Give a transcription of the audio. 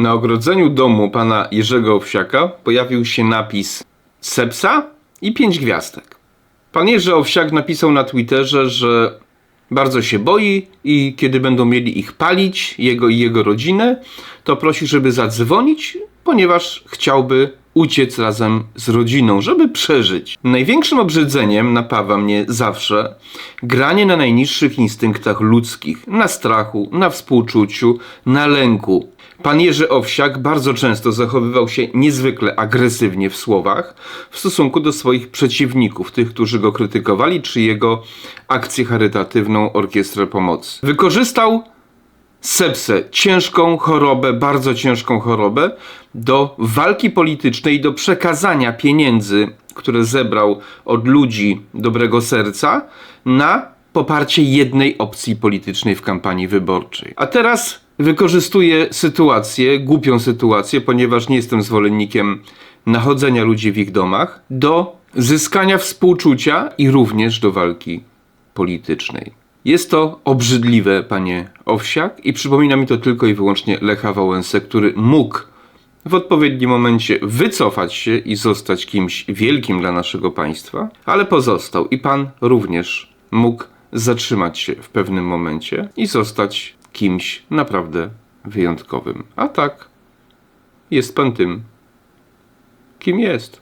Na ogrodzeniu domu pana Jerzego Owsiaka pojawił się napis Sepsa i pięć gwiazdek. Pan Jerzy Owsiak napisał na Twitterze, że bardzo się boi i kiedy będą mieli ich palić, jego i jego rodzinę, to prosi, żeby zadzwonić, ponieważ chciałby uciec razem z rodziną, żeby przeżyć. Największym obrzydzeniem napawa mnie zawsze granie na najniższych instynktach ludzkich, na strachu, na współczuciu, na lęku. Pan Jerzy Owsiak bardzo często zachowywał się niezwykle agresywnie w słowach w stosunku do swoich przeciwników, tych, którzy go krytykowali, czy jego akcję charytatywną Orkiestrę Pomocy. Wykorzystał sepsę, ciężką chorobę, bardzo ciężką chorobę, do walki politycznej, do przekazania pieniędzy, które zebrał od ludzi dobrego serca, na poparcie jednej opcji politycznej w kampanii wyborczej. A teraz wykorzystuję sytuację, głupią sytuację, ponieważ nie jestem zwolennikiem nachodzenia ludzi w ich domach, do zyskania współczucia i również do walki politycznej. Jest to obrzydliwe, panie Owsiak, i przypomina mi to tylko i wyłącznie Lecha Wałęsę, który mógł w odpowiednim momencie wycofać się i zostać kimś wielkim dla naszego państwa, ale pozostał i pan również mógł zatrzymać się w pewnym momencie i zostać kimś naprawdę wyjątkowym. A tak, jest pan tym, kim jest.